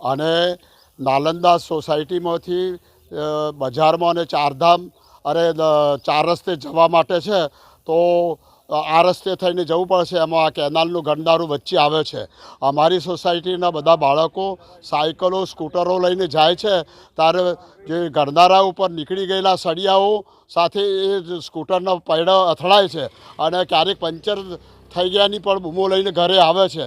અને નાલંદા સોસાયટીમાંથી બજારમાં અને ચારધામ અરે ચાર રસ્તે જવા માટે છે, તો આ રસ્તે થઈને જવું પડશે. એમાં આ કેનાલનું ગંડારું વચ્ચે આવે છે. અમારી સોસાયટીના બધા બાળકો સાયકલો, સ્કૂટરો લઈને જાય છે. ત્યારે જે ગરનારા ઉપર નીકળી ગયેલા સળિયાઓ સાથે એ સ્કૂટરના પૈડા અથડાય છે અને ક્યારેક પંચર થઈ ગયાની પણ બૂમો લઈને ઘરે આવે છે.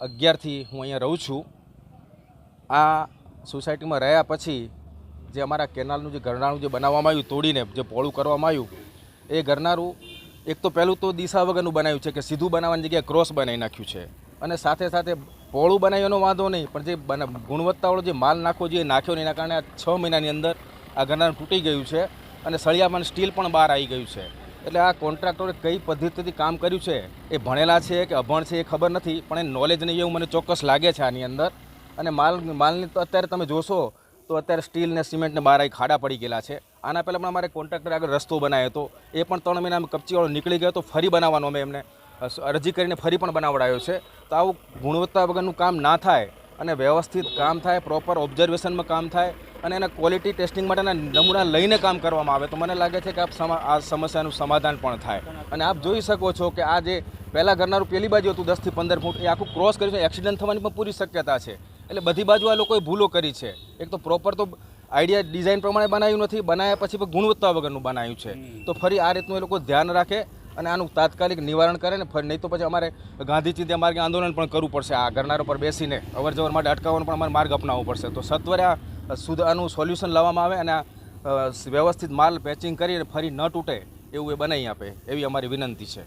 અગિયારથી હું અહીંયા રહું છું. આ સોસાયટીમાં રહ્યા પછી જે અમારા કેનાલનું જે ઘરનાળું જે બનાવવામાં આવ્યું, તોડીને જે પોળું કરવામાં આવ્યું, એ ઘરનારું એક તો પહેલું તો દિશા વગરનું બનાવ્યું છે કે સીધું બનાવવાની જગ્યાએ ક્રોસ બનાવી નાખ્યું છે. અને સાથે સાથે પોળું બનાવ્યું એનો વાંધો નહીં, પણ જે બના- ગુણવત્તાવાળો જે માલ નાખવો જોઈએ નાખ્યો નહીં, એના કારણે આ છ મહિનાની અંદર આ ઘરનાળું તૂટી ગયું છે અને સળિયામાં સ્ટીલ પણ બહાર આવી ગયું છે. એટલે આ કોન્ટ્રાક્ટરે કઈ પદ્ધતિથી કામ કર્યું છે એ ભણેલા છે કે અભણ છે એ ખબર નથી, પણ એ નોલેજ નહીં એવું મને ચોક્કસ લાગે છે આની અંદર. અને માલ, માલની તો અત્યારે તમે જોશો તો અત્યારે સ્ટીલ ને સિમેન્ટને બહાર ખાડા પડી ગયેલા છે. આના પહેલાં પણ અમારે કોન્ટ્રાક્ટર આગળ રસ્તો બનાવ્યો હતો. એ પણ ત્રણ મહિનામાં કપચીવાળો નીકળી ગયો તો ફરી બનાવવાનો અમે એમને અરજી કરીને ફરી પણ બનાવડાયો છે. તો આવું ગુણવત્તા વગરનું કામ ના થાય અને વ્યવસ્થિત કામ થાય પ્રોપર ઓબ્ઝર્વેશનમાં કામ થાય અને એના ક્વોલિટી ટેસ્ટિંગ માટેના નમૂના લઈને કામ કરવામાં આવે. તો મને લાગે છે કે આપ આ સમસ્યાનું સમાધાન પણ થાય. અને આપ જોઈ શકો છો કે આ જે પહેલાં ઘરનારું પેલી બાજુ હતું દસથી પંદર ફૂટ એ આખું ક્રોસ કર્યું છે. એક્સિડન્ટ થવાની પણ પૂરી શક્યતા છે. એટલે બધી બાજુ આ લોકોએ ભૂલો કરી છે. એક તો પ્રોપર તો આઈડિયા ડિઝાઇન પ્રમાણે બનાવ્યું નથી બનાવ્યા પછી પણ ગુણવત્તા વગરનું બનાવ્યું છે. તો ફરી આ રીતનું એ લોકો ધ્યાન રાખે અને આનું તાત્કાલિક નિવારણ કરે ને ફરી નહીં તો પછી અમારે ગાંધી ચિંતા માર્ગે આંદોલન પણ કરવું પડશે. આ ઘરનારો પર બેસીને અવર જવર માટે અટકાવવાનો પણ અમારે માર્ગ અપનાવવો પડશે. તો સત્વરે આ સુધ આનું સોલ્યુશન લાવવામાં આવે અને વ્યવસ્થિત માલ પેચિંગ કરી ફરી ન તૂટે એવું એ બનાવી આપે એવી અમારી વિનંતી છે.